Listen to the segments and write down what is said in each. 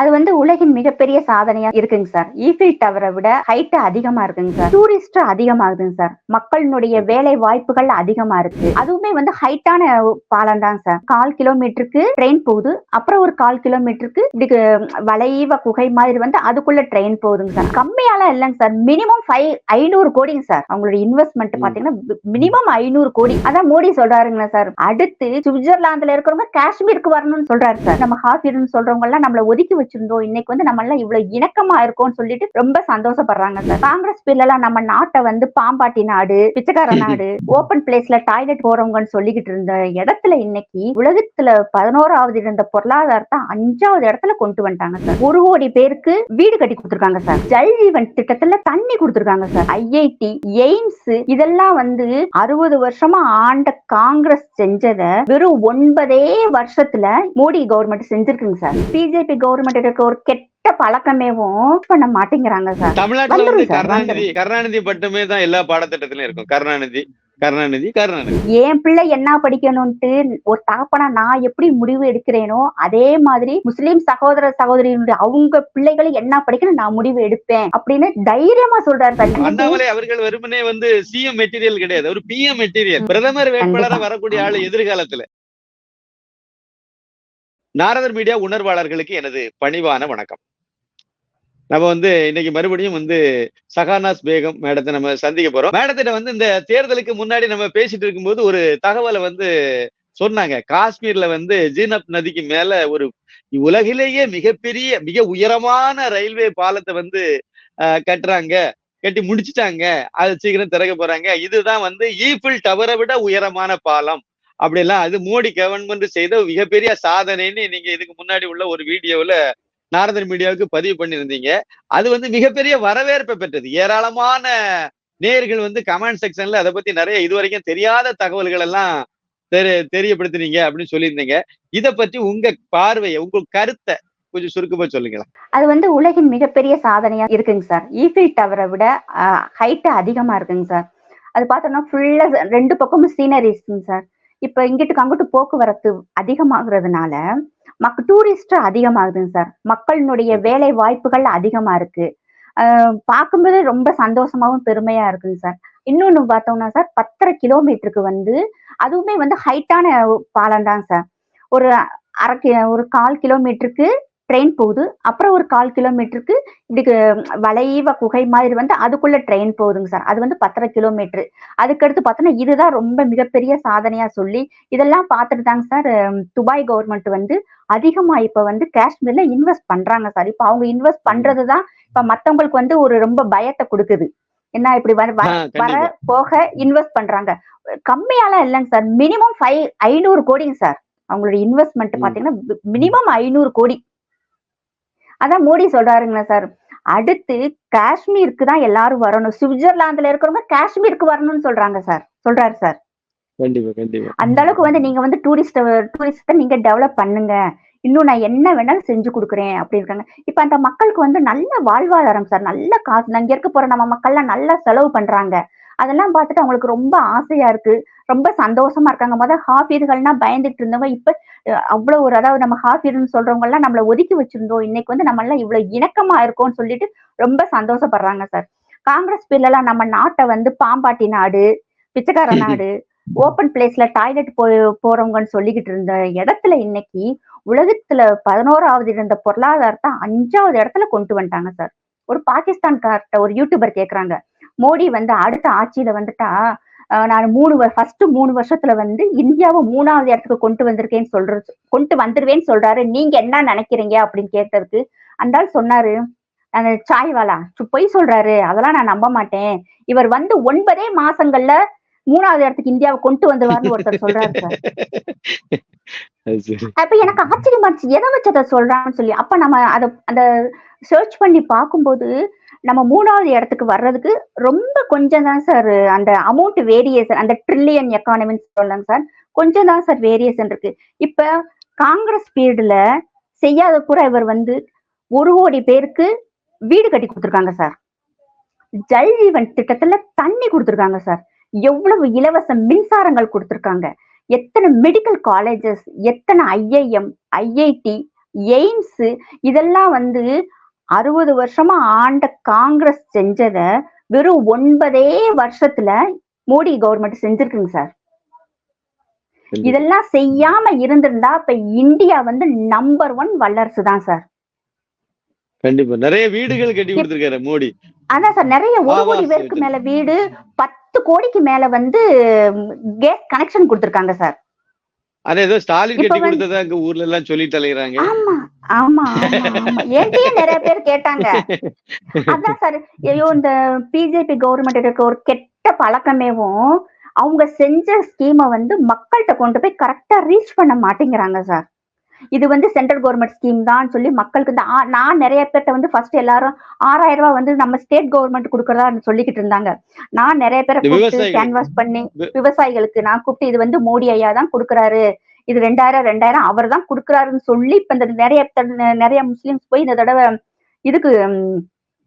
அது வந்து உலகின் மிகப்பெரிய சாதனையா இருக்குங்க சார். ஈஃபில் டவரை விட ஹைட் அதிகமா இருக்குங்க சார். Tourist அதிகமாகுதுங்க sir. மக்களினுடைய வேலை வாய்ப்புகள் அதிகமா இருக்கு. அதுவுமே வந்து ஹைட்டான பாலம் தான் சார். கால் கிலோமீட்டருக்கு ட்ரெயின் போகுது. அப்புறம் ஒரு கால் கிலோமீட்டருக்கு இப்படி வளைவ குகை மாதிரி வந்து அதுக்குள்ள ட்ரெயின் போகுதுங்க சார். கம்மியாலாம் இல்லைங்க சார். மினிமம் ஃபைவ் ஐநூறு கோடிங்க சார். அவங்களுடைய இன்வெஸ்ட்மெண்ட் பாத்தீங்கன்னா மினிமம் ஐநூறு கோடி. அதான் மோடி சொல்றாருங்களா சார். அடுத்து சுவிட்சர்லாந்துல இருக்கிறவங்க காஷ்மீருக்கு வரணும்னு சொல்றாரு சார். நம்ம ஹாஃபிர்னு சொல்றவங்க எல்லாம் நம்மள ஒதுக்கி வச்சிருந்தோம். இன்னைக்கு வந்து நம்ம எல்லாம் இவ்வளவு இணக்கமா இருக்கோம்னு சொல்லிட்டு ரொம்ப சந்தோஷப்படுறாங்க சார். காங்கிரஸ் பிள்ளை நம்ம நாட்டை வந்து பாம்பாட்டி நாடு பிச்சைக்கார நாடு ஓபன் பிளேஸ்ல டாய்லெட் போறவங்கன்னு சொல்லிக்கிட்டு இருந்த இடத்துல இன்னைக்கு உலகத்துல பதினோராவது இருந்த பொருளாதாரத்தை அஞ்சாவது இடத்துல கொண்டு வந்துட்டாங்க சார். ஒரு கோடி பேருக்கு வீடு கட்டி கொடுத்துருக்காங்க சார். ஜல் ஜீவன் திட்டத்துல தண்ணி கொடுத்துருக்காங்க சார். ஐஐடி எய்ம்ஸ் இதெல்லாம் வந்து அறுபது வருஷமா ஆண்ட காங்கிரஸ் செஞ்சதை வெறும் ஒன்பதே வருஷத்துல மோடி கவர்மெண்ட் செஞ்சிருக்குங்க சார். பிஜேபி கவர்மெண்ட் இருக்க ஒரு கெட்ட பழக்கமேவும் பண்ண மாட்டேங்கிறாங்க சார். தமிழ்நாட்டுல வந்து கருணாநிதி கருணாநிதி மட்டுமே தான் எல்லா பாடத்திட்டத்திலும் இருக்கும். கருணாநிதி கருணாநிதி கருணாநிதி. என் பிள்ளை என்ன படிக்கணும்ட்டு ஒரு தகப்பனா நான் எப்படி முடிவு எடுக்கிறேனோ அதே மாதிரி முஸ்லீம் சகோதர சகோதரியினுடைய அவங்க பிள்ளைகளை என்ன படிக்கணும் நான் முடிவு எடுப்பேன் அப்படின்னு தைரியமா சொல்றாரு அண்ணாமலை அவர்கள் வெறுமனே வந்து சிஎம் மெட்டீரியல் கிடையாது. ஒரு பிஎம் மெட்டீரியல் பிரதமர் வேட்பாளரா கண்டிப்பா. வரக்கூடிய ஆளு எதிர்காலத்துல. நாரதர் மீடியா உணர்வாளர்களுக்கு எனது பணிவான வணக்கம். நம்ம வந்து இன்னைக்கு மறுபடியும் வந்து சகானாஸ் பேகம் மேடத்தை நம்ம சந்திக்க போறோம். மேடத்திட்ட வந்து இந்த தேர்தலுக்கு முன்னாடி நம்ம பேசிட்டு இருக்கும்போது ஒரு தகவலை வந்து சொன்னாங்க. காஷ்மீர்ல வந்து ஜீனப் நதிக்கு மேல ஒரு உலகிலேயே மிகப்பெரிய மிக உயரமான ரயில்வே பாலத்தை வந்து கட்டுறாங்க. கட்டி முடிச்சிட்டாங்க. அது சீக்கிரம் திறக்க போறாங்க. இதுதான் வந்து ஈஃபில் டவரை விட உயரமான பாலம். அப்படிலாம் அது மோடி கவர்மெண்ட் செய்த மிகப்பெரிய சாதனைன்னு நீங்க இதுக்கு முன்னாடி உள்ள ஒரு வீடியோவில் நாரதர் மீடியாவுக்கு பதிவு பண்ணியிருந்தீங்க. அது வந்து மிகப்பெரிய வரவேற்பை பெற்றது. ஏராளமான நேர்கள் வந்து கமெண்ட் செக்ஷன்ல அதை பத்தி நிறைய இதுவரைக்கும் தெரியாத தகவல்கள் எல்லாம் தெரி தெரியப்படுத்துனீங்க அப்படின்னு சொல்லியிருந்தீங்க. இதை பற்றி உங்க பார்வையை உங்க கருத்தை கொஞ்சம் சுருக்கமா சொல்லுங்களேன். அது வந்து உலகின் மிகப்பெரிய சாதனையா இருக்குங்க சார். ஈஃபில் டவரை விட ஹைட் அதிகமா இருக்குங்க சார். அது பார்த்தோம்னா ஃபுல்லா ரெண்டு பக்கமும் சீனரிஸ்ங்க சார். இப்ப இங்கிட்டு அங்கிட்டு போக்குவரத்து அதிகமாகிறதுனால மக் டூரிஸ்ட் அதிகமாகுதுங்க சார் மக்களினுடைய வேலை வாய்ப்புகள் அதிகமா இருக்கு. பார்க்கும்போது ரொம்ப சந்தோஷமாவும் பெருமையா இருக்குங்க சார் இன்னொன்னு பார்த்தோம்னா சார் பத்தரை கிலோமீட்டருக்கு வந்து அதுவுமே வந்து ஹைட்டான பாலம் தான் சார் ஒரு அரை ஒரு கால் கிலோமீட்டருக்கு ட்ரெயின் போகுது. அப்புறம் ஒரு கால் கிலோமீட்டருக்கு இப்படி கு- வளைவ குகை மாதிரி வந்து அதுக்குள்ள ட்ரெயின் போகுதுங்க சார் அது வந்து பத்தரை கிலோமீட்டர் அதுக்கடுத்து பார்த்தோன்னா இதுதான் ரொம்ப மிகப்பெரிய சாதனையா சொல்லி இதெல்லாம் பார்த்துட்டு தாங்க சார் துபாய் கவர்மெண்ட் வந்து அதிகமா இப்ப வந்து காஷ்மீர்ல இன்வெஸ்ட் பண்றாங்க சார் இப்ப அவங்க இன்வெஸ்ட் பண்றதுதான் இப்ப மத்தவங்களுக்கு வந்து ஒரு ரொம்ப பயத்தை கொடுக்குது. என்ன இப்படி வர வர- போக இன்வெஸ்ட் பண்றாங்க. கம்மியாலாம் இல்லைங்க சார் மினிமம் ஃபைவ் ஐநூறு கோடிங்க சார் அவங்களுடைய இன்வெஸ்ட்மெண்ட். பாத்தீங்கன்னா மினிமம் ஐநூறு கோடி. அதான் மோடி சொல்றாருங்களா சார் அடுத்து காஷ்மீருக்கு தான் எல்லாரும் வரணும். சுவிட்சர்லாந்துல இருக்கிறவங்க காஷ்மீருக்கு வரணும்னு சொல்றாங்க சார் சொல்றாரு சார் கண்டிப்பா கண்டிப்பா. அந்த அளவுக்கு வந்து நீங்க வந்து டூரிஸ்ட் டூரிஸ்ட நீங்க டெவலப் பண்ணுங்க. இன்னும் நான் என்ன வேணாலும் செஞ்சு கொடுக்குறேன் அப்படி இருக்காங்க. இப்ப அந்த மக்களுக்கு வந்து நல்ல வாழ்வாதாரம் சார் நல்ல காசு. அங்க இருக்க போற நம்ம மக்கள்லாம் நல்லா செலவு பண்றாங்க. அதெல்லாம் பார்த்துட்டு அவங்களுக்கு ரொம்ப ஆசையா இருக்கு. ரொம்ப சந்தோஷமா இருக்காங்க. முதல் ஹாஃபீர்கள்னா பயந்துட்டு இருந்தவங்க இப்ப அவ்வளவு ஒரு அதாவது நம்ம ஹாஃபீர்னு சொல்றவங்க எல்லாம் நம்மள ஒதுக்கி வச்சிருந்தோம். இன்னைக்கு வந்து நம்ம எல்லாம் இவ்வளவு இணக்கமா இருக்கோம்னு சொல்லிட்டு ரொம்ப சந்தோஷப்படுறாங்க சார். காங்கிரஸ் பிள்ளை நம்ம நாட்டை வந்து பாம்பாட்டி நாடு பிச்சைக்கார நாடு ஓபன் பிளேஸ்ல டாய்லெட் போய் போறவங்கன்னு சொல்லிக்கிட்டு இருந்த இடத்துல இன்னைக்கு உலகத்துல பதினோராவது இருந்த பொருளாதாரத்தை அஞ்சாவது இடத்துல கொண்டு வந்துட்டாங்க சார். ஒரு பாகிஸ்தான்கார்ட்ட ஒரு யூடியூபர் கேக்குறாங்க. மோடி வந்து அடுத்த ஆட்சியில வந்துட்டா நான் மூணு ஃபர்ஸ்ட் மூணு வருஷத்துல வந்து இந்தியாவை மூணாவது இடத்துக்கு கொண்டு வந்திருக்கேன்னு சொல்றது கொண்டு வந்துருவேன்னு சொல்றாரு. நீங்க என்ன நினைக்கிறீங்க அப்படின்னு கேட்டதுக்கு அந்த சொன்னாரு அந்த சாய்வாலா பொய் சொல்றாரு. அதெல்லாம் நான் நம்ப மாட்டேன். இவர் வந்து ஒன்பதே மாசங்கள்ல மூணாவது இடத்துக்கு இந்தியாவை கொண்டு வந்துருவார்னு ஒருத்தர் சொல்றாரு அப்ப எனக்கு ஆச்சரியமா இருந்துச்சு. எதை வச்சு அதை சொல்றான்னு சொல்லி அப்ப நம்ம அத அந்த சர்ச் பண்ணி பார்க்கும்போது நம்ம மூணாவது இடத்துக்கு வர்றதுக்கு ரொம்ப கொஞ்சம் தான் சார் அந்த அமௌண்ட் வேரியேஷன் அந்த ட்ரில்லியன் எக்கானமின்னு சொல்லுங்க சார் கொஞ்சம் தான் சார் வேரியேஷன் இருக்கு. இப்ப காங்கிரஸ் பீரியட்ல செய்யாத கூட இவர் வந்து ஒரு கோடி பேருக்கு வீடு கட்டி கொடுத்துருக்காங்க சார் ஜல் ஜீவன் திட்டத்துல தண்ணி கொடுத்துருக்காங்க சார் எவ்வளவு இலவச மின்சாரங்கள் கொடுத்துருக்காங்க. எத்தனை மெடிக்கல் காலேஜஸ் எத்தனை ஐஐஎம் ஐஐடி எய்ம்ஸ் இதெல்லாம் வந்து அறுபது வருஷமா ஆண்ட காங்கிரஸ் செஞ்சத வெறும் ஒன்பதே வருஷத்துல மோடி கவர்மெண்ட் செஞ்சிருக்குங்க சார். இதெல்லாம் செய்யாம இருந்திருந்தா இப்ப இந்தியா வந்து நம்பர் ஒன் வல்லரசு தான் சார். கண்டிப்பா. நிறைய வீடுகள் கட்டி கொடுத்திருக்காரு மோடி. அதான் சார் நிறைய ஒரு கோடி பேருக்கு. மேல வீடு பத்து கோடிக்கு மேல வந்து கேஸ் கனெக்ஷன் கொடுத்திருக்காங்க சார். ஆனா ஏதோ ஸ்டாலின் கட்டி கொடுத்ததா அங்க ஊர்ல எல்லாம் சொல்லிட்டு அலைகிறாங்க ஆமா. ஆமா என்கிட்டயே நிறைய பேர் கேட்டாங்க. அதான் சார் ஐயோ இந்த பிஜேபி கவர்மெண்ட் இருக்க ஒரு கெட்ட பழக்கமேவும் அவங்க செஞ்ச ஸ்கீமை வந்து மக்கள்கிட்ட கொண்டு போய் கரெக்டா ரீச் பண்ண மாட்டேங்கிறாங்க சார் இது வந்து சென்ட்ரல் கவர்மெண்ட் ஸ்கீம் தான் சொல்லி மக்களுக்கு இந்த நான் நிறைய பேர்ட்ட வந்து ஃபர்ஸ்ட் எல்லாரும் ஆறாயிரம் ரூபாய் வந்து நம்ம ஸ்டேட் கவர்மெண்ட் கொடுக்கறதா சொல்லிக்கிட்டு இருந்தாங்க. நான் நிறைய பேரை. கேன்வாஸ் பண்ணி விவசாயிகளுக்கு நான் கூப்பிட்டு இது வந்து மோடி ஐயா தான் கொடுக்கறாரு. இது ரெண்டாயிரம் ரெண்டாயிரம் அவர் தான் கொடுக்கறாருன்னு சொல்லி இப்ப இந்த நிறைய நிறைய முஸ்லிம்ஸ் போய் இந்த தடவை இதுக்கு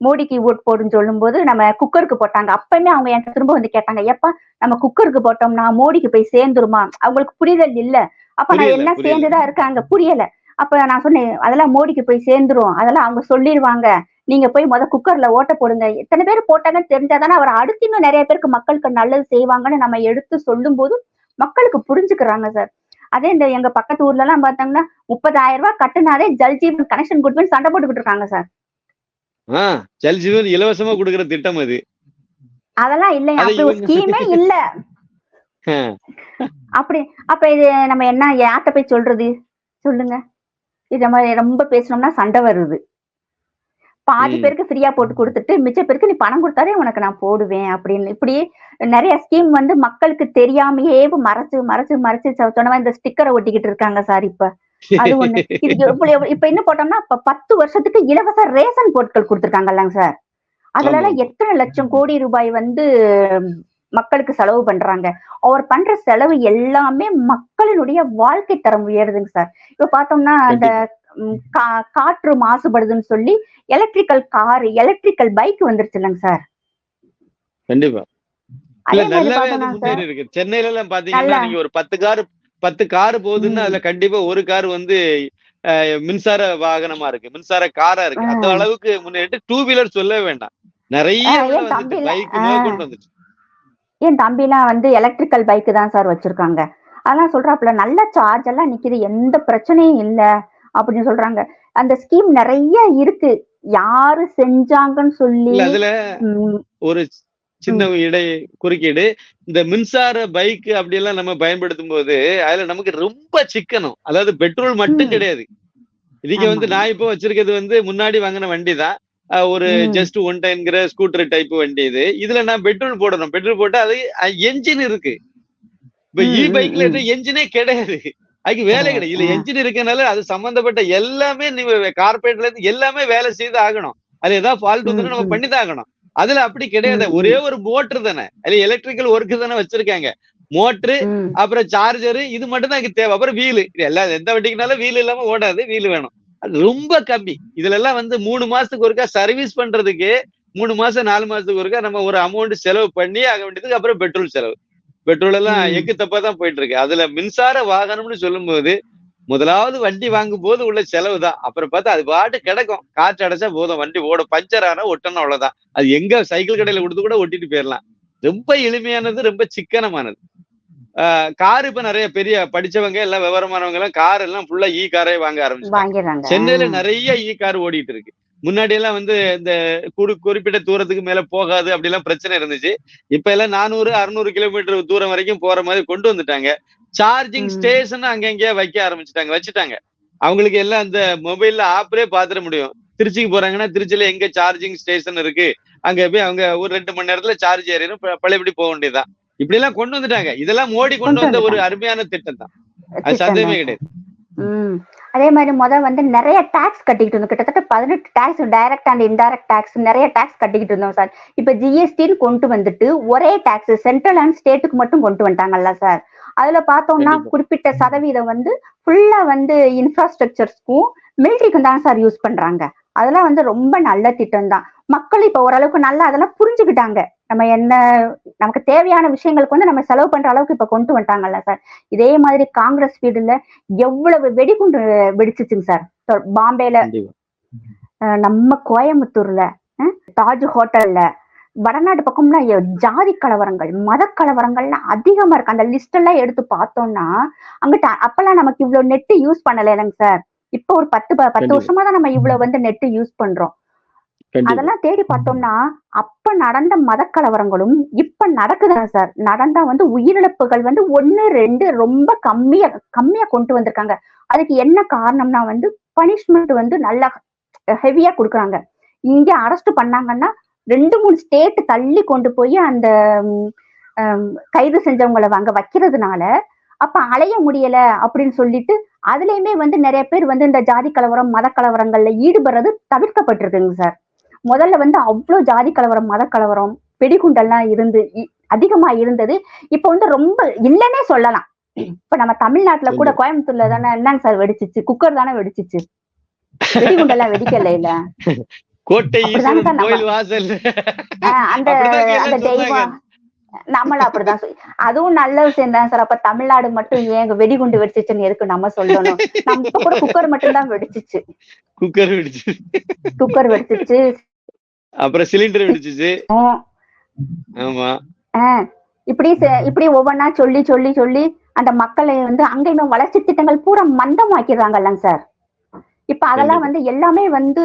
மோடிக்கு ஓட் போடுன்னு சொல்லும்போது நம்ம குக்கருக்கு போட்டாங்க. அப்பயுமே அவங்க என்கிட்ட திரும்ப வந்து கேட்டாங்க எப்பா நம்ம குக்கருக்கு போட்டோம்னா மோடிக்கு போய் சேர்ந்துருமா? அவங்களுக்கு புரிதல் இல்ல அப்ப நான் எல்லாம் புரியல. சேர்ந்துதான் இருக்காங்க? புரியல. அப்ப நான் சொன்னேன் அதெல்லாம் மோடிக்கு போய் சேர்ந்துரும். அதெல்லாம் அவங்க சொல்லிடுவாங்க நீங்க போய் முத குக்கர்ல ஓட்ட போடுங்க. எத்தனை பேர் போட்டாங்கன்னு தெரிஞ்சாதானே அவர் அடுத்து இன்னும் நிறைய பேருக்கு மக்களுக்கு நல்லது செய்வாங்கன்னு நம்ம எடுத்து சொல்லும் போது மக்களுக்கு புரிஞ்சுக்கிறாங்க சார். அதே இந்த எங்க பக்கத்து ஊர்ல எல்லாம் பார்த்தாங்கன்னா முப்பதாயிரம் ரூபாய் கட்டுனாதே ஜல் ஜீவன் கனெக்ஷன் கொடுப்பேன்னு சண்டை போட்டுக்கிட்டு இருக்காங்க சார் ஆஹ் ஜல் ஜீவன் இலவசமா கொடுக்கிற திட்டம் அது. அதெல்லாம் இல்லையா அதை அப்படி ஒரு ஸ்கீமே இல்ல. அப்படி அப்ப இது நம்ம என்ன யார்கிட்ட போய் சொல்றது? சொல்லுங்க. இது நம்ம ரொம்ப பேசணும்னா சண்டை வருது. பாதி. பேருக்கு ஃப்ரீயா போட்டு கொடுத்துட்டு மிச்ச பேருக்கு நீ பணம் கொடுத்தாலே உனக்கு நான் போடுவேன் அப்படின்னு. இப்படி நிறைய ஸ்கீம் வந்து மக்களுக்கு தெரியாமையே மறைச்சு மறைச்சு மறைச்சு சொ- சொன்ன மாதிரி இந்த ஸ்டிக்கரை ஒட்டிக்கிட்டு இருக்காங்க சார் இப்ப. அது ஒண்ணு. எவ்வளவு- இப்ப என்ன போட்டோம்னா இப்ப பத்து வருஷத்துக்கு இலவச ரேஷன் பொருட்கள் கொடுத்திருக்காங்கல்லங்க சார் அதுல எல்லாம். எத்தனை லட்சம் கோடி ரூபாய் வந்து மக்களுக்கு செலவு பண்றாங்க. அவர் பண்ற செலவு எல்லாமே மக்களினுடைய வாழ்க்கை தரம் உயருதுங்க சார் இப்ப பார்த்தோம்னா அந்த காற்று மாசுபடுதுன்னு சொல்லி எலக்ட்ரிக்கல் கார் எலக்ட்ரிக்கல் பைக் வந்துருச்சு இல்லைங்க சார். கண்டிப்பா. சென்னையில எல்லாம் பாத்தீங்கன்னா. நீங்க ஒரு பத்து கார் பத்து கார் போகுதுன்னா. அதுல கண்டிப்பா ஒரு கார் வந்து மின்சார வாகனமா இருக்கு. மின்சார காரா இருக்கு. அந்த. அளவுக்கு முன்னேறிட்டு டூ வீலர் சொல்லவே வேண்டாம். நிறைய பைக். முதற்கொண்டு வந்துச்சு. என் தம்பிலாம் வந்து எலக்ட்ரிக்கல் பைக் தான் சார் வச்சிருக்காங்க. அதெல்லாம் சொல்றாப்புல நல்ல சார்ஜ் எல்லாம் நிக்குது. எந்த பிரச்சனையும் இல்ல. அப்படின்னு சொல்றாங்க. அந்த ஸ்கீம் நிறைய இருக்கு. யாரு செஞ்சாங்கன்னு சொல்லி அதுல ஒரு சின்ன இடை குறுக்கீடு. இந்த மின்சார பைக் அப்படி எல்லாம் நம்ம பயன்படுத்தும் போது அதுல நமக்கு ரொம்ப சிக்கனம். அதாவது பெட்ரோல் மட்டும். கிடையாது. இதுக்கு வந்து. நான் இப்போ வச்சிருக்கிறது வந்து முன்னாடி வாங்கின வண்டி தான். ஒரு. ஜஸ்ட் ஒன் டைம்ங்கிற ஸ்கூட்டர் டைப் வண்டி இது. இதுல நான் பெட்ரோல் போடணும். பெட்ரோல் போட்டா அது என்ஜின் இருக்கு. இப்ப இ பைக்ல. என்ஜினே கிடையாது. அதுக்கு வேலை கிடையாது. இதுல ஆ. என்ஜின் இருக்கனால அது சம்பந்தப்பட்ட எல்லாமே நீங்க கார்பரேட்ல இருந்து எல்லாமே வேலை செய்து ஆகணும். அது ஏதாவது ஃபால்ட் வந்து நம்ம ம். பண்ணிதான் ஆகணும். அதுல அப்படி கிடையாது. ஒரே ஒரு மோட்டர் தானே. அதுல எலக்ட்ரிக்கல் ஒர்க் தானே வச்சிருக்காங்க. மோட்டரு அப்புறம் சார்ஜர் இது மட்டும் தான் தேவை. அப்புறம் வீலு. எல்லாம் எந்த வண்டிக்குனாலும் வீல் இல்லாம ஓடாது வீல் வேணும். அது ரொம்ப கம்மி. இதுல எல்லாம் வந்து மூணு மாசத்துக்கு ஒருக்கா சர்வீஸ் பண்றதுக்கு மூணு மாசம் நாலு மாசத்துக்கு ஒருக்கா நம்ம ஒரு அமௌண்ட் செலவு பண்ணி ஆக வேண்டியதுக்கு அப்புறம் பெட்ரோல் செலவு. பெட்ரோல் எல்லாம். எக்கு தப்பா தான் போயிட்டு இருக்கு அதுல மின்சார வாகனம்னு சொல்லும்போது முதலாவது வண்டி வாங்கும் போது உள்ள செலவு தான் அப்புறம் பார்த்தா அது பாட்டு கிடக்கும். காற்று அடைச்சா போதும். வண்டி ஓட பஞ்சர் ஆனா ஒட்டணும் அவ்வளவுதான். அது எங்க சைக்கிள் கடையில கொடுத்து கூட ஒட்டிட்டு போயிடலாம் ரொம்ப எளிமையானது ரொம்ப சிக்கனமானது. கார் இப்ப நிறைய பெரிய படிச்சவங்க எல்லாம் விவரமானவங்க எல்லாம் கார் எல்லாம் ஃபுல்லா இ காரே வாங்க வாங்கிடுறாங்க. சென்னையில நிறைய இ கார் ஓடிட்டு இருக்கு. முன்னாடி எல்லாம் வந்து இந்த குறி குறிப்பிட்ட தூரத்துக்கு மேல போகாது அப்படி எல்லாம் பிரச்சனை இருந்துச்சு. இப்ப எல்லாம் நானூறு அறுநூறு கிலோமீட்டர் தூரம் வரைக்கும் போற மாதிரி கொண்டு வந்துட்டாங்க. சார்ஜிங். ஸ்டேஷன் அங்கங்கேயே வைக்க ஆரம்பிச்சிட்டாங்க வச்சுட்டாங்க. அவங்களுக்கு எல்லாம் அந்த மொபைல்ல ஆப்லயே பாத்துட முடியும். திருச்சிக்கு போறாங்கன்னா திருச்சியில எங்க சார்ஜிங் ஸ்டேஷன் இருக்கு? அங்க போய் அவங்க ஒரு ரெண்டு மணி நேரத்துல சார்ஜ் ஏறிடும். பழையபடி போக வேண்டியதுதான். இப்படி எல்லாம் கொண்டு வந்துட்டாங்க. இதெல்லாம் மோடி கொண்டு வந்த ஒரு. அருமையான திட்டம் தான். அது சந்தேகமே. கிடையாது. அதே மாதிரி முத வந்து நிறைய டாக்ஸ் கட்டிக்கிட்டு இருந்தோம். கிட்டத்தட்ட பதினெட்டு tax direct and indirect tax நிறைய டாக்ஸ் கட்டிக்கிட்டு இருந்தோம் சார் இப்ப ஜிஎஸ்டின்னு கொண்டு வந்துட்டு ஒரே டாக்ஸ் சென்ட்ரல் அண்ட் ஸ்டேட்டுக்கு மட்டும் கொண்டு வந்துட்டாங்கல்ல சார் அதுல பார்த்தோம்னா. குறிப்பிட்ட சதவீதம் வந்து ஃபுல்லா வந்து இன்ஃப்ராஸ்ட்ரக்சர்ஸ்க்கும் மிலிட்ரிக்கும் தான் சார் யூஸ் பண்றாங்க. அதெல்லாம் வந்து ரொம்ப நல்ல திட்டம் தான். மக்கள் இப்ப ஓரளவுக்கு நல்லா அதெல்லாம் புரிஞ்சுக்கிட்டாங்க. நம்ம என்ன நமக்கு தேவையான விஷயங்களுக்கு வந்து நம்ம செலவு பண்ற அளவுக்கு இப்ப கொண்டு வந்துட்டாங்கல்ல சார் இதே மாதிரி காங்கிரஸ் பீரியட்ல எவ்வளவு வெடிகுண்டு வெடிச்சிச்சுங்க சார் பாம்பேல நம்ம கோயம்புத்தூர்ல தாஜ் ஹோட்டல்ல வடநாடு பக்கம்னா ஜாதி கலவரங்கள் மத கலவரங்கள்லாம் அதிகமா இருக்கு. அந்த லிஸ்ட் எல்லாம் எடுத்து பார்த்தோம்னா அங்கிட்ட அப்பெல்லாம் நமக்கு இவ்வளவு நெட் யூஸ் பண்ணல இல்லைங்க சார் இப்போ ஒரு பத்து ப- பத்து. வருஷமா தான் நம்ம இவ்வளவு வந்து நெட் யூஸ் பண்றோம். அதெல்லாம் தேடி பார்த்தோம்னா அப்ப நடந்த மத கலவரங்களும் இப்ப நடக்குதா சார்? நடந்தா வந்து உயிரிழப்புகள் வந்து ஒண்ணு ரெண்டு ரொம்ப கம்மியா கம்மியா கொண்டு வந்திருக்காங்க. அதுக்கு என்ன காரணம்னா வந்து பனிஷ்மெண்ட் வந்து நல்லா ஹெவியா கொடுக்குறாங்க. இங்க அரெஸ்ட் பண்ணாங்கன்னா ரெண்டு மூணு ஸ்டேட் தள்ளி கொண்டு போய் அந்த கைது செஞ்சவங்களை அங்க வைக்கிறதுனால அப்ப அலைய முடியல அப்படின்னு சொல்லிட்டு அதுலயுமே வந்து நிறைய பேர் வந்து இந்த ஜாதி கலவரம் மத கலவரங்கள்ல ஈடுபடுறது தவிர்க்கப்பட்டிருக்குங்க சார். முதல்ல வந்து அவ்வளோ ஜாதி கலவரம் மத கலவரம் வெடிகுண்டெல்லாம் இருந்து அதிகமா இருந்தது. இப்ப வந்து ரொம்ப இல்லைன்னே சொல்லலாம். இப்ப நம்ம தமிழ்நாட்டுல கூட கோயம்புத்தூர்ல தானே என்னங்க சார் வெடிச்சிச்சு? குக்கர் தானே வெடிச்சிச்சு? வெடிகுண்டெல்லாம் வெடிக்கல இல்ல? கோட்டை அந்த அந்த. தெய்வம். நம்மள அப்படிதான் அதுவும் நல்ல விஷயம் தான் சார். அப்ப தமிழ்நாடு மட்டும் ஏன் வெடிகுண்டு வெடிச்சிச்சுன்னு எதுக்கு நம்ம சொல்லணும்? நம்ம கூட குக்கர் மட்டும் தான் வெடிச்சிச்சு. குக்கர் வெடிச்சு குக்கர் வெடிச்சிச்சு. அப்புறம் சிலிண்டர் வெடிச்சிச்சு. ஆமா. இப்படி இப்படி ஒவ்வொன்னா சொல்லி சொல்லி சொல்லி அந்த மக்களை வந்து அங்கேயுமே வளர்ச்சி திட்டங்கள் பூரா மந்தமாக்கிறாங்கல்லங்க சார். இப்ப அதெல்லாம் வந்து எல்லாமே வந்து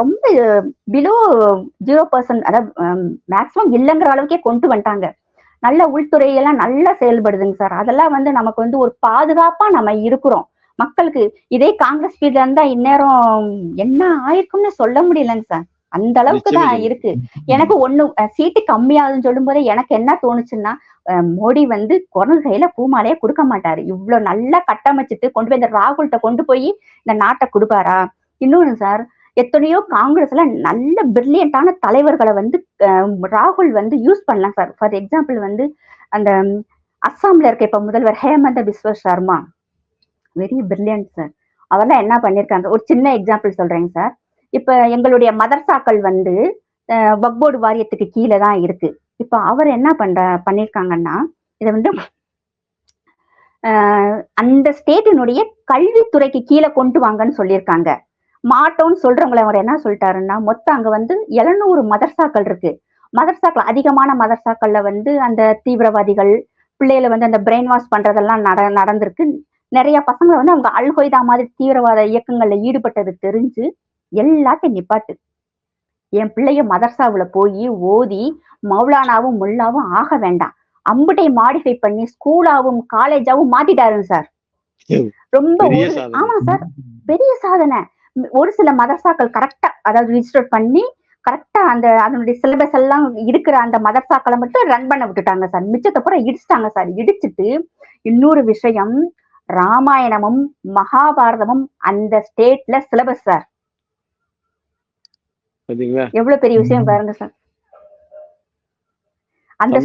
ரொம்ப பிலோ ஜீரோ பர்சன்ட் அதாவது மேக்சிமம் இல்லைங்கிற அளவுக்கே கொண்டு வந்துட்டாங்க. நல்ல உள்துறை எல்லாம் நல்லா செயல்படுதுங்க சார். அதெல்லாம் வந்து நமக்கு வந்து ஒரு பாதுகாப்பா நம்ம இருக்கிறோம். மக்களுக்கு இதே காங்கிரஸ் பீரியட்ல இருந்தா இந்நேரம் என்ன ஆயிருக்கும்னு சொல்ல முடியலங்க சார். அந்த அளவுக்கு தான். இருக்கு. எனக்கு ஒண்ணு சீட்டு கம்மியாகுதுன்னு சொல்லும் போதே எனக்கு என்ன தோணுச்சுன்னா மோடி வந்து குரல் கையில பூமாலையே கொடுக்க மாட்டாரு. இவ்வளவு நல்லா கட்டமைச்சிட்டு கொண்டு போய் இந்த ராகுல்கிட்ட கொண்டு போய் இந்த நாட்டை கொடுப்பாரா? இன்னொன்னு சார் எத்தனையோ காங்கிரஸ்ல நல்ல பிரில்லியண்டான தலைவர்களை வந்து ராகுல் வந்து யூஸ் பண்ணலாம் சார். ஃபார் எக்ஸாம்பிள் வந்து அந்த அஸ்ஸாம்ல இருக்க இப்ப முதல்வர் Himanta Biswa Sarma very brilliant sir. அவர்லாம் என்ன பண்ணிருக்காங்க ஒரு சின்ன எக்ஸாம்பிள் சொல்றேங்க சார். இப்ப எங்களுடைய மதர்சாக்கள் வந்து வக்போர்டு வாரியத்துக்கு கீழே தான் இருக்கு. இப்ப அவர் என்ன பண்ற பண்ணிருக்காங்கன்னா இதை வந்து அந்த ஸ்டேட்டினுடைய கல்வித்துறைக்கு கீழே கொண்டு வாங்கன்னு சொல்லியிருக்காங்க. மாட்டோம்னு சொல்றவங்களை அவர் என்ன சொல்லிட்டாருன்னா மொத்தம் அங்க வந்து எழுநூறு மதர்சாக்கள் இருக்கு. மதர்சாக்கள் அதிகமான மதர்சாக்கள்ல வந்து அந்த தீவிரவாதிகள் பிள்ளைகளை வந்து அந்த பிரெயின் வாஷ் பண்றதெல்லாம் நட நடந்திருக்கு. நிறைய பசங்களை வந்து அவங்க அல்கொய்தா மாதிரி தீவிரவாத இயக்கங்கள்ல ஈடுபட்டது தெரிஞ்சு எல்லாத்தையும் நிப்பாட்டு. என் பிள்ளைய மதர்சாவுல போய் ஓதி மௌலானாவும் முல்லாவும் ஆக வேண்டாம். அம்புட்டை மாடிஃபை பண்ணி ஸ்கூலாவும் காலேஜாவும் மாத்திட்டாருங்க சார் ரொம்ப. ஆமா சார் பெரிய சாதனை. ஒரு சில மதர்சாக்கள் கரெக்டா அதாவது ரிஜிஸ்டர் பண்ணி கரெக்டா அந்த அதனுடைய சிலபஸ் எல்லாம் இருக்கிற அந்த மதர்சாக்களை மட்டும் ரன் பண்ண விட்டுட்டாங்க சார் மிச்சத்தை பூரா இடிச்சிட்டாங்க சார் இடிச்சிட்டு இன்னொரு விஷயம் ராமாயணமும் மகாபாரதமும் அந்த ஸ்டேட்ல சிலபஸ் சார் பாத்தீங்களா? எவ்வளவு பெரிய விஷயம் பாருங்க சார். அந்த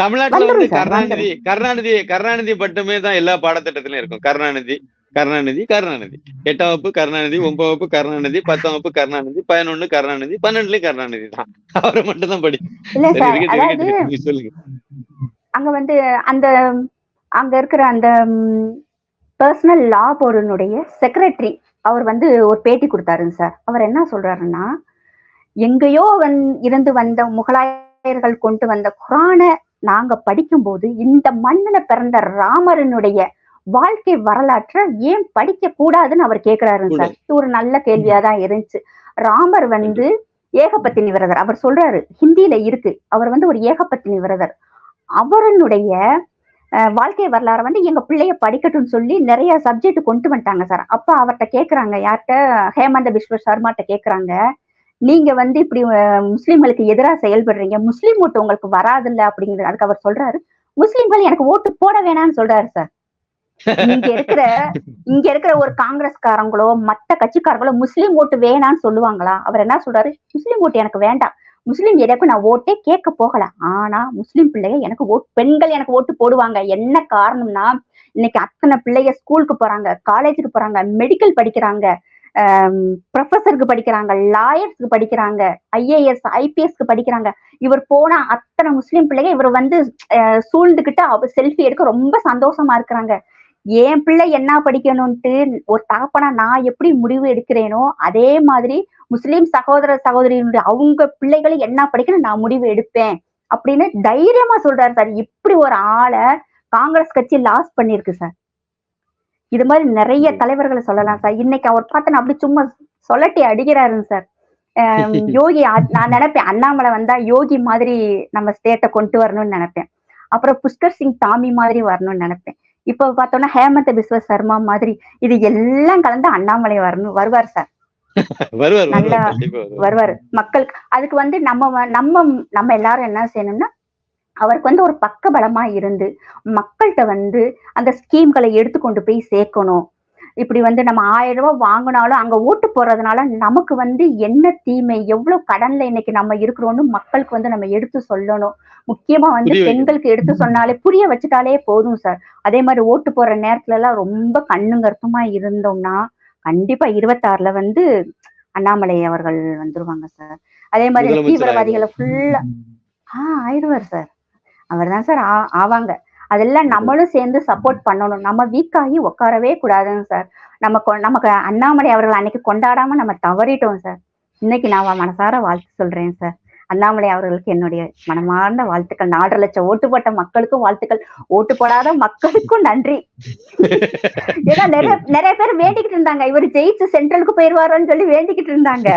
தமிழ்நாட்டிலே வந்து கருணாநிதி கருணாநிதி கருணாநிதி பட்டமே தான் எல்லா பாடத்திட்டத்திலும் இருக்கும். கருணாநிதி கருணாநிதி கருணாநிதி. எட்டாம் வகுப்பு கருணாநிதி ஒன்பதாம் வகுப்பு கருணாநிதி பத்தாம் வகுப்பு கருணாநிதி பதினொன்னு கருணாநிதி பன்னெண்டுலயும் கருணாநிதி தான். அவரை மட்டும் தான் படி. சொல்லுங்க. அங்க வந்து அந்த அங்க இருக்கிற அந்த பர்சனல் லா போர்டினுடைய செக்ரட்டரி அவர் வந்து ஒரு பேட்டி கொடுத்தாருங்க சார். அவர் என்ன சொல்றாருன்னா எங்கேயோ வந் இருந்து வந்த முகலாயர்கள் கொண்டு வந்த குரானை நாங்க படிக்கும்போது இந்த மண்ணுல பிறந்த ராமரனுடைய வாழ்க்கை வரலாற்றை ஏன் படிக்க கூடாதுன்னு அவர் கேக்குறாருங்க சார். இது ஒரு நல்ல கேள்வியா தான் இருந்துச்சு. ராமர் வந்து ஏகபத்தினி விரதர். அவர் சொல்றாரு ஹிந்தியில இருக்கு. அவர் வந்து ஒரு ஏகபத்தினி விரதர். அவரனுடைய வாழ்க்கை வரலாறு வந்து எங்க பிள்ளைய படிக்கட்டும்னு சொல்லி நிறைய சப்ஜெக்ட் கொண்டு வந்துட்டாங்க சார் அப்ப அவர்ட்ட கேக்குறாங்க யார்கிட்ட ஹேமந்த பிஸ்வ சர்மாட்ட கேக்குறாங்க. நீங்க வந்து இப்படி முஸ்லீம்களுக்கு எதிராக செயல்படுறீங்க. முஸ்லீம் ஓட்டு உங்களுக்கு வராதுல்ல அப்படிங்கிறது அதுக்கு அவர் சொல்றாரு. முஸ்லீம்கள் எனக்கு ஓட்டு போட வேணாம்னு சொல்றாரு சார் இங்க இருக்கிற இங்க இருக்கிற ஒரு காங்கிரஸ்காரங்களோ மத்த கட்சிக்காரங்களோ முஸ்லீம் ஓட்டு வேணாம்னு சொல்லுவாங்களா? அவர் என்ன சொல்றாரு? முஸ்லீம் ஓட்டு எனக்கு வேண்டாம். முஸ்லீம் எதற்கும் நான் ஓட்டே கேட்க போகல. ஆனா முஸ்லீம் பிள்ளைங்க எனக்கு ஓட் பெண்கள் எனக்கு ஓட்டு போடுவாங்க. என்ன காரணம்னா இன்னைக்கு அத்தனை பிள்ளைங்க ஸ்கூலுக்கு போறாங்க காலேஜுக்கு போறாங்க மெடிக்கல் படிக்கிறாங்க ப்ரொஃபஸருக்கு படிக்கிறாங்க லாயர்ஸ்க்கு படிக்கிறாங்க ஐஏஎஸ் ஐபிஎஸ்க்கு படிக்கிறாங்க. இவர் போனா அத்தனை முஸ்லீம் பிள்ளைங்க இவர் வந்து சூழ்ந்துகிட்டு அவர் செல்ஃபி எடுக்க ரொம்ப சந்தோஷமா இருக்கிறாங்க. என் பிள்ளை என்ன படிக்கணும்ட்டு ஒரு தகப்பனா நான் எப்படி முடிவு எடுக்கிறேனோ அதே மாதிரி முஸ்லீம் சகோதர சகோதரியினுடைய அவங்க பிள்ளைகளை என்ன படிக்கணும் நான் முடிவு எடுப்பேன் அப்படின்னு தைரியமா சொல்றாரு சார். இப்படி ஒரு ஆளை காங்கிரஸ் கட்சி லாஸ் பண்ணிருக்கு சார். இது மாதிரி நிறைய தலைவர்களை சொல்லலாம் சார். இன்னைக்கு அவர் பார்த்தா அப்படி சும்மா சொல்லட்டி அடிக்கிறாருங்க சார். யோகி நான் நினைப்பேன் அண்ணாமலை வந்தா யோகி மாதிரி நம்ம ஸ்டேட்டை கொண்டு வரணும்னு நினைப்பேன். அப்புறம் புஷ்கர் சிங் தாமி மாதிரி வரணும்னு நினைப்பேன். இப்ப பார்த்தோம்னா ஹேமந்த பிஸ்வ சர்மா மாதிரி இது எல்லாம் கலந்து அண்ணாமலை வரணும் வருவார் சார். வருவார் நல்லா வருவார் மக்களுக்கு அதுக்கு வந்து நம்ம நம்ம நம்ம எல்லாரும் என்ன செய்யணும்னா அவருக்கு வந்து ஒரு பக்க பலமா இருந்து மக்கள்கிட்ட வந்து அந்த ஸ்கீம்களை எடுத்து கொண்டு போய் சேர்க்கணும். இப்படி வந்து நம்ம ஆயிரம் ரூபாய் வாங்கினாலும் அங்க ஓட்டு போடுறதுனால நமக்கு வந்து என்ன தீமை எவ்வளவு கடன்ல இன்னைக்கு நம்ம இருக்கிறோம்னு மக்களுக்கு வந்து நம்ம எடுத்து சொல்லணும். முக்கியமா வந்து. பெண்களுக்கு எடுத்து சொன்னாலே புரிய வச்சுட்டாலே போதும் சார். அதே மாதிரி ஓட்டு போற நேரத்துல எல்லாம் ரொம்ப கண்ணும் கருத்துமா இருந்தோம்னா கண்டிப்பா இருபத்தாறுல வந்து அண்ணாமலை அவர்கள் வந்துருவாங்க சார். அதே மாதிரி தீவிரவாதிகளை ஃபுல்லா ஆஹ் ஆயிடுவார் சார். அவர் தான் சார் ஆவாங்க. அதெல்லாம் நம்மளும் சேர்ந்து சப்போர்ட் பண்ணணும். நம்ம வீக் ஆகி உட்காரவே கூடாதுங்க சார் நம்ம நமக்கு அண்ணாமலை அவர்கள் அன்னைக்கு கொண்டாடாம நம்ம தவறிட்டோம் சார் இன்னைக்கு நான் மனசார வாழ்த்து சொல்றேன் சார் அண்ணாமலை அவர்களுக்கு என்னுடைய மனமார்ந்த வாழ்த்துக்கள். நாலரை லட்சம் ஓட்டு போட்ட மக்களுக்கும் வாழ்த்துக்கள். ஓட்டு போடாத மக்களுக்கும் நன்றி. ஏன்னா நிறைய நிறைய பேர் வேண்டிக்கிட்டு இருந்தாங்க. இவர் ஜெயிச்சு சென்ட்ரலுக்கு போயிருவாரோன்னு சொல்லி வேண்டிக்கிட்டு இருந்தாங்க.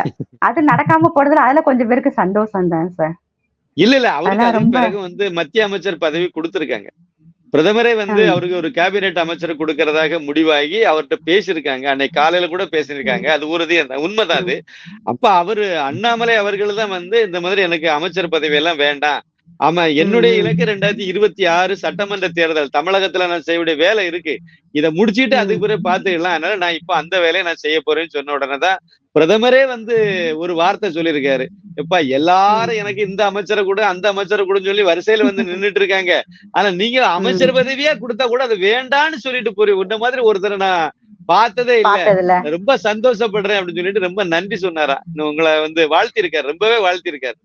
அது நடக்காம போறதுல அதுல கொஞ்சம் பேருக்கு சந்தோஷம் தான் சார் இல்ல இல்ல. அவருக்கு வந்து மத்திய அமைச்சர் பதவி கொடுத்திருக்காங்க. பிரதமரே வந்து. அவருக்கு ஒரு கேபினெட் அமைச்சர் கொடுக்கறதாக முடிவாகி அவர்கிட்ட பேசியிருக்காங்க. அன்னைக்கு காலையில கூட பேசியிருக்காங்க. அது உறுதி உண்மைதான் அது. அப்ப அவரு அண்ணாமலை அவர்கள் தான் வந்து இந்த மாதிரி எனக்கு அமைச்சர் பதவி எல்லாம் வேண்டாம். ஆமா என்னுடைய. இலக்கு ரெண்டாயிரத்தி இருபத்தி ஆறு சட்டமன்ற தேர்தல். தமிழகத்துல நான் செய்ய வேண்டிய வேலை இருக்கு. இதை முடிச்சிட்டு அதுக்கு பிறகு பாத்துக்கலாம் அதனால நான் இப்ப அந்த வேலையை நான் செய்ய போறேன்னு சொன்ன உடனே தான் பிரதமரே வந்து ஒரு வார்த்தை சொல்லியிருக்காரு. எப்பா எல்லாரும் எனக்கு இந்த அமைச்சரை கூட அந்த அமைச்சரை கூட சொல்லி வரிசையில வந்து நின்னுட்டு இருக்காங்க. ஆனா நீங்க அமைச்சர் பதவியா கொடுத்தா கூட அது வேண்டான்னு சொல்லிட்டு போறீங்க இந்த மாதிரி ஒருத்தரை நான் பார்த்ததே இல்ல. ரொம்ப சந்தோஷப்படுறேன் அப்படின்னு சொல்லிட்டு ரொம்ப நன்றி சொன்னாரா. உங்களை வந்து வாழ்த்திருக்காரு ரொம்பவே வாழ்த்திருக்காரு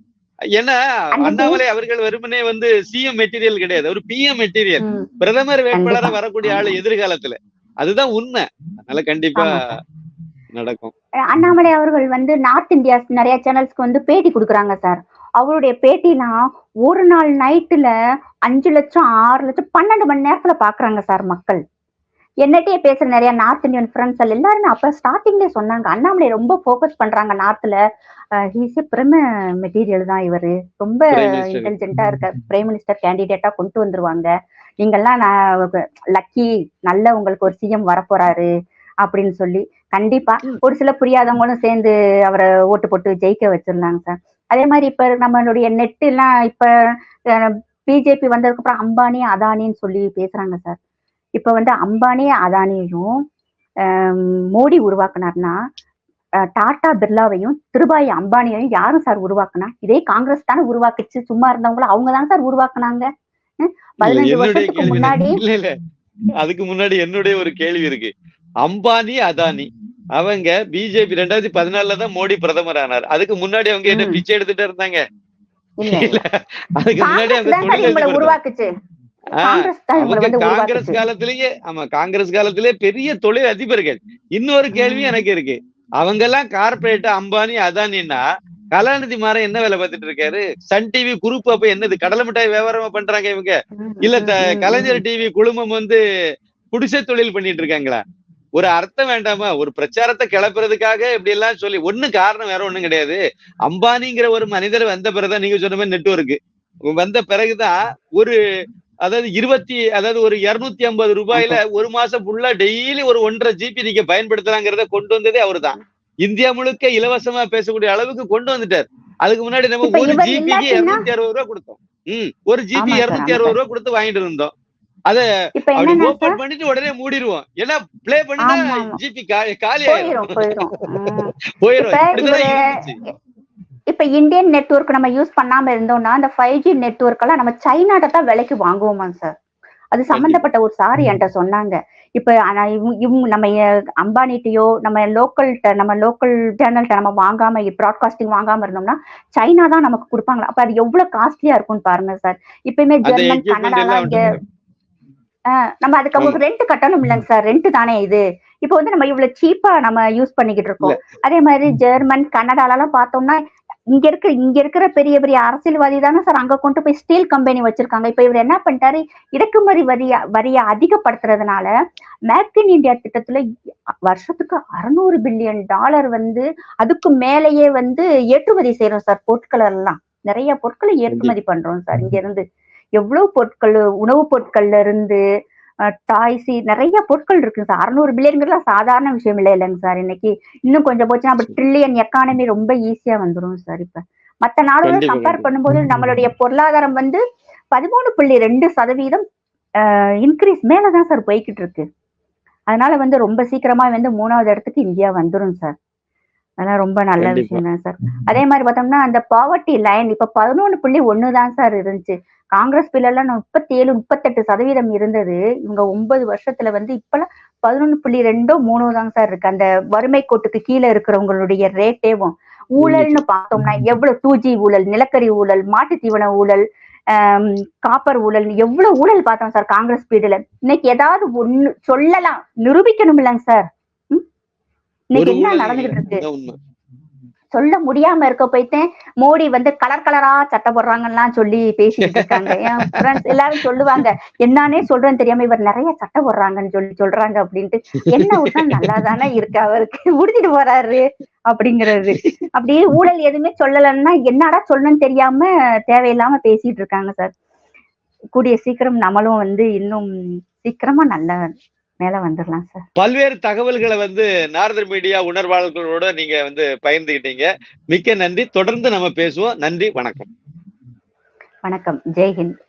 ஏன்னா அண்ணாமலை அவர்கள் வெறுமனே வந்து சிஎம் மெட்டீரியல் கிடையாது. ஒரு பிஎம் மெட்டீரியல். பிரதமர் வேட்பாளரா. வரக்கூடிய ஆளு எதிர்காலத்துல. அதுதான் உண்மை. அதனால கண்டிப்பா நடக்கும். அண்ணாமலை அவர்கள் வந்து நார்த் இந்தியா நிறைய சேனல்ஸ்க்கு வந்து பேட்டி கொடுக்குறாங்க சார் அவருடைய பேட்டிலாம் ஒரு நாள் நைட்டுல அஞ்சு லட்சம் ஆறு லட்சம் பன்னெண்டு மணி நேரத்துல பாக்குறாங்க சார் மக்கள். என்னட்டே பேசுற நிறைய நார்த் இந்தியன் ஃப்ரெண்ட்ஸ் எல்லாருமே அப்ப ஸ்டார்டிங்ல சொன்னாங்க. அண்ணாமலை ரொம்ப ஃபோக்கஸ் பண்றாங்க நார்த்ல ஹீஸ் பிரம மெட்டீரியல் தான் இவரு. ரொம்ப. இன்டெலிஜென்ட்டா இருக்க பிரைம் மினிஸ்டர் கேண்டிடேட்டா கொண்டு வந்துருவாங்க. நீங்கெல்லாம் லக்கி நல்ல உங்களுக்கு ஒரு சிஎம் வரப்போறாரு அப்படின்னு சொல்லி. கண்டிப்பா ஒரு சில புரியாதவங்களும் சேர்ந்து அவரை ஓட்டு போட்டு ஜெயிக்க வச்சிருந்தாங்க சார். அதே மாதிரி இப்ப நம்மளுடைய நெட் எல்லாம் இப்ப பிஜேபி வந்ததுக்கு அப்புறம் அம்பானி அதானின்னு சொல்லி பேசுறாங்க சார். இப்ப வந்து அம்பானி அதானியையும் மோடி உருவாக்குனார்னா டாடா பிர்லாவையும் திருபாய் அம்பானியையும் யாரும் சார் உருவாக்குனா? இதே காங்கிரஸ் தானே உருவாக்குச்சு. சும்மா இருந்தவங்கள அவங்க தான் சார் உருவாக்குனாங்க? பதினஞ்சு வருஷத்துக்கு முன்னாடி அதுக்கு முன்னாடி என்னுடைய ஒரு கேள்வி இருக்கு. அம்பானி அதானி. அவங்க பிஜேபி ரெண்டாயிரத்தி பதினாலுல தான் மோடி பிரதமர் ஆனார். அதுக்கு முன்னாடி அவங்க என்ன. பிச்சை எடுத்துட்டு இருந்தாங்க? அதுக்கு முன்னாடி உருவாக்குச்சு. காங்கிரஸ் காலத்திலேயே ஆமா காங்கிரஸ் காலத்திலேயே பெரிய தொழில் அதிபர்கள். இன்னொரு கேள்வி. எனக்கு இருக்கு. அவங்க எல்லாம் கார்பரேட் அம்பானி அதானின்னா கலாநிதி மாறன் என்ன வேலை பார்த்துட்டு இருக்காரு? சன் டிவி குரூப் அப்ப என்னது? கடலை மிட்டாய் வியாபாரமா பண்றாங்க இவங்க. இல்ல. கலைஞர் டிவி குழுமம் வந்து குடிசை தொழில் பண்ணிட்டு இருக்காங்களா? ஒரு அர்த்தம் வேண்டாமா? ஒரு பிரச்சாரத்தை கிளப்புறதுக்காக இப்படி எல்லாம் சொல்லி ஒண்ணு காரணம் வேற ஒண்ணும் கிடையாது. அம்பானிங்கிற ஒரு மனிதர் வந்த பிறகுதான் நீங்க சொன்ன மாதிரி நெட்வொர்க் வந்த பிறகுதான் ஒரு அதாவது இருபத்தி அதாவது ஒரு இருநூத்தி ஐம்பது ரூபாயில ஒரு மாசம் ஃபுல்லா டெய்லி ஒரு ஒன்றரை ஜிபி நீங்க பயன்படுத்தலாங்கிறத கொண்டு வந்ததே அவர்தான். இந்தியா முழுக்க இலவசமா பேசக்கூடிய அளவுக்கு கொண்டு வந்துட்டார். அதுக்கு முன்னாடி நம்ம ஒரு ஜிபிக்கு இருநூத்தி அறுபது ரூபா கொடுத்தோம். ம் ஒரு ஜிபி இருநூத்தி அறுபது. ரூபா கொடுத்து வாங்கிட்டு இருந்தோம். இப்ப அப்படி ஓபன் பண்ணிட்டு உடனே மூடிடுவோம். ஏன்னா ப்ளே பண்ணினா. ஜிபி காலி போயிரும் ஆயிரும் போயிரும். ம். போயிரும் இப்ப இந்தியன் நெட்வொர்க் நம்ம யூஸ் பண்ணாம இருந்தோம்னா அந்த ஃபைவ் ஜி நெட்வொர்க் எல்லாம் நம்ம சைனாட்ட தான் விலைக்கு வாங்குவோமா சார் அது சம்பந்தப்பட்ட ஒரு சாரி என்கிட்ட சொன்னாங்க. இப்ப இவங்க நம்ம அம்பானிட்டையோ நம்ம லோக்கல் நம்ம லோக்கல் சேனல்கிட்ட நம்ம வாங்காம ப்ராட்காஸ்டிங் வாங்காம இருந்தோம்னா சைனா தான் நமக்கு கொடுப்பாங்களா? அப்ப அது எவ்வளவு காஸ்ட்லியா இருக்கும்னு பாருங்க சார் இப்பயுமே ஜெர்மன் கனடாலாம் இங்க ஆஹ் நம்ம அதுக்கு அவங்க ரெண்ட் கட்டணும் இல்லைங்க சார் ரெண்ட் தானே இது. இப்போ வந்து நம்ம இவ்வளவு சீப்பா நம்ம யூஸ் பண்ணிக்கிட்டு இருக்கோம். அதே மாதிரி ஜெர்மன் கனடால எல்லாம் பார்த்தோம்னா இங்க இருக்கிற இங்க இருக்கிற பெரிய பெரிய அரசியல்வாதி தானே சார் அங்க கொண்டு போய் ஸ்டீல் கம்பெனி வச்சிருக்காங்க. இப்ப இவர் என்ன பண்ணிட்டாரு இறக்குமதி வரிய வரிய அதிகப்படுத்துறதுனால மேக் இன் இந்தியா திட்டத்துல வருஷத்துக்கு அறுநூறு பில்லியன் டாலர் வந்து அதுக்கு மேலேயே வந்து ஏற்றுமதி செய்யறோம் சார் பொருட்கள் எல்லாம். நிறைய பொருட்களை ஏற்றுமதி பண்றோம் சார் இங்க இருந்து எவ்வளவு பொருட்கள் உணவுப் பொருட்கள்ல இருந்து டாய்ஸி நிறைய பொருட்கள் இருக்கு சார். அறுநூறு பில்லியன்ங்கிறது சாதாரண விஷயம் இல்லை இல்லைங்க சார். இன்னைக்கு இன்னும் கொஞ்சம் போச்சுன்னா அப்ப ட்ரில்லியன் எக்கானமி ரொம்ப ஈஸியா வந்துரும் சார் இப்ப. மத்த நாடுகளை கண்டிப்பா, கம்பேர். பண்ணும்போது நம்மளுடைய பொருளாதாரம் வந்து பதிமூணு புள்ளி ரெண்டு சதவீதம் இன்க்ரீஸ் மேலதான் சார் போய்கிட்டு இருக்கு. அதனால வந்து ரொம்ப சீக்கிரமா வந்து மூணாவது இடத்துக்கு இந்தியா வந்துரும் சார். அதெல்லாம் ரொம்ப நல்ல. விஷயம் தான் சார். அதே மாதிரி பார்த்தோம்னா அந்த பாவர்ட்டி லைன் இப்ப பதினொன்னு புள்ளி ஒண்ணு தான் சார் இருந்துச்சு. காங்கிரஸ் பிள்ளை முப்பத்தி ஏழு முப்பத்தெட்டு சதவீதம் இருந்தது. இவங்க ஒன்பது வருஷத்துல வந்து இப்பெல்லாம் பதினொன்னு புள்ளி ரெண்டோ மூணோ தான் சார் இருக்கு. அந்த வறுமை கோட்டுக்கு கீழே இருக்கிறவங்களுடைய ரேட்டேவும் ஊழல்னு பார்த்தோம்னா எவ்வளவு டூ ஜி ஊழல் நிலக்கரி ஊழல் மாட்டு தீவன ஊழல் காப்பர் ஊழல் எவ்வளவு ஊழல் பார்த்தோம் சார் காங்கிரஸ் பீரியட்ல இன்னைக்கு ஏதாவது ஒண்ணு சொல்லலாம் நிரூபிக்கணும் இல்லைங்க சார்? இன்னைக்கு என்ன நடந்துகிட்டு. இருக்கு? சொல்ல முடியாம இருக்க போயிட்டேன் மோடி வந்து கலர் கலரா சட்டை போடுறாங்கலாம் சொல்லி பேசிட்டு இருக்காங்க. என் ஃப்ரெண்ட்ஸ் எல்லாரும் சொல்லுவாங்க என்னன்னே சொல்றேன்னு தெரியாம இவர் நிறைய சட்டை போடுறாங்கன்னு சொல்லி சொல்றாங்க அப்படின்ட்டு. என்ன விட்டா நல்லா தானே இருக்கு அவருக்கு. முடிஞ்சிட்டு போறாரு அப்படிங்கிறது. அப்படியே ஊழல் எதுவுமே சொல்லலைன்னா என்னடா சொல்லணும்னு தெரியாம தேவையில்லாம பேசிட்டு இருக்காங்க சார். கூடிய சீக்கிரம் நம்மளும் வந்து இன்னும் சீக்கிரமா நல்ல மேல வந்துடலாம் சார் பல்வேறு தகவல்களை வந்து நாரதர் மீடியா உணர்வாளர்களோட நீங்க வந்து பகிர்ந்துகிட்டீங்க. மிக்க நன்றி. தொடர்ந்து நம்ம பேசுவோம். நன்றி. வணக்கம். வணக்கம். ஜெய்ஹிந்த்